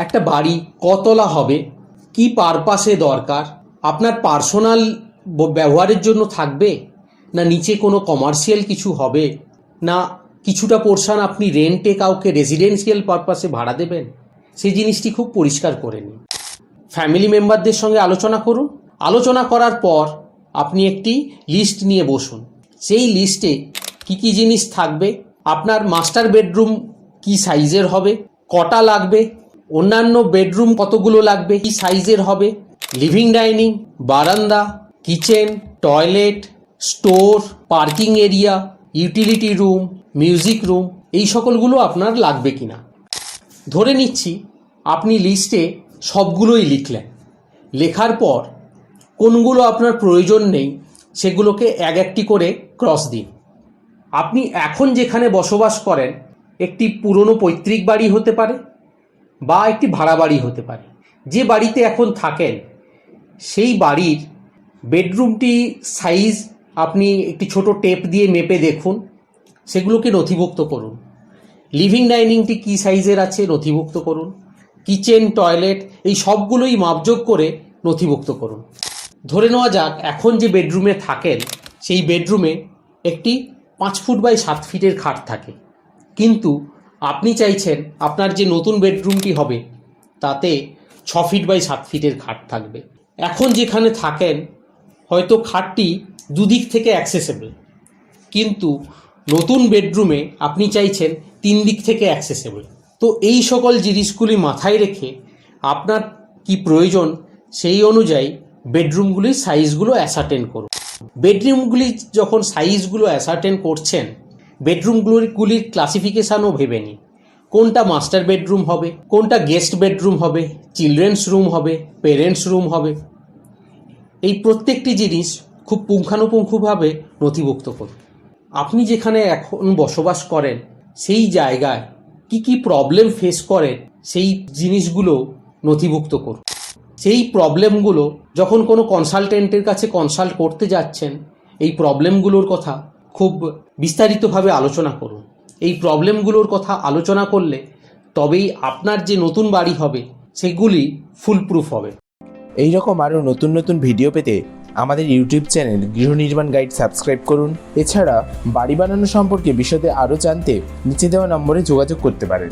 একটা বাড়ি কতলা হবে? কি পারপাসে দরকার? আপনার পার্সোনাল ব্যবহারের জন্য থাকবে? না নিচে কোনো কমার্শিয়াল কিছু হবে? না কিছুটা পোর্শন আপনি রেন্টে কাউকে রেসিডেন্সিয়াল পারপাসে ভাড়া দেবেন? সেই জিনিসটি খুব পরিষ্কার করে নিন। ফ্যামিলি মেম্বারদের সঙ্গে আলোচনা করুন। আলোচনা করার পর আপনি একটি লিস্ট নিয়ে বসুন। সেই লিস্টে কি কি জিনিস থাকবে? আপনার মাস্টার বেডরুম কি সাইজের হবে? কটা লাগবে? অন্যান্য বেডরুম কতগুলো লাগবে? কি সাইজের হবে? লিভিং ডাইনিং, বারান্দা, kitchen, toilet, store, parking area, utility room, music room, এই সকলগুলো আপনার লাগবে কি না ধরে নিচ্ছি, আপনি লিস্টে সবগুলোই লিখলেন। লেখার পর কোনগুলো আপনার প্রয়োজন নেই, সেগুলোকে এক একটি করে ক্রস দিন। আপনি এখন যেখানে বসবাস করেন, একটি পুরনো পৈতৃক বাড়ি হতে পারে বা একটি ভাড়া বাড়ি হতে পারে। যে বাড়িতে এখন থাকেন, সেই বাড়ির বেডরুমটি সাইজ আপনি একটি ছোট টেপ দিয়ে মেপে দেখুন, সেগুলোকে নথিভুক্ত করুন। লিভিং ডাইনিংটি কী সাইজের আছে নথিভুক্ত করুন। কিচেন, টয়লেট, এই সবগুলোই মাপযোগ করে নথিভুক্ত করুন। ধরে নেওয়া যাক, এখন যে বেডরুমে থাকেন, সেই বেডরুমে একটি পাঁচ ফুট বাই সাত ফিটের খাট থাকে। কিন্তু আপনি চাইছেন আপনার যে নতুন বেডরুমটি হবে, তাতে ছ ফিট বাই সাত ফিটের খাট থাকবে। এখন যেখানে থাকেন, হয়তো খাটটি দুদিক থেকে অ্যাক্সেসেবল কিন্তু নতুন বেডরুমে আপনি চাইছেন তিন দিক থেকে অ্যাক্সেসেবল তো এই সকল জিনিসগুলি মাথায় রেখে আপনার কি প্রয়োজন, সেই অনুযায়ী বেডরুমগুলির সাইজগুলো অ্যাসার্টেন করুন। বেডরুমগুলি যখন সাইজগুলো অ্যাসার্টেন করছেন বেডরুমগুলির গুলির ক্লাসিফিকেশানও ভেবে নিই কোনটা মাস্টার বেডরুম হবে, কোনটা গেস্ট বেডরুম হবে চিলড্রেন্স রুম হবে পেরেন্টস রুম হবে। এই প্রত্যেকটি জিনিস খুব পুঙ্খানুপুঙ্খভাবে নথিভুক্ত করুন। আপনি যেখানে এখন বসবাস করেন, সেই জায়গায় কি কি প্রবলেম ফেস করেন সেই জিনিসগুলো নথিভুক্ত করুন। সেই প্রবলেমগুলো যখন কোনো কনসালটেন্টের কাছে কনসাল্ট করতে যাচ্ছেন, এই প্রবলেমগুলোর কথা খুব বিস্তারিতভাবে আলোচনা করুন। এই প্রবলেমগুলোর কথা আলোচনা করলে তবেই আপনার যে নতুন বাড়ি হবে, সেগুলি ফুলপ্রুফ হবে। এই রকম আরও নতুন নতুন ভিডিও পেতে আমাদের ইউটিউব চ্যানেল গৃহ নির্মাণ গাইড সাবস্ক্রাইব করুন। এছাড়া বাড়ি বানানো সম্পর্কে বিশদে আরও জানতে নিচে দেওয়া নম্বরে যোগাযোগ করতে পারেন।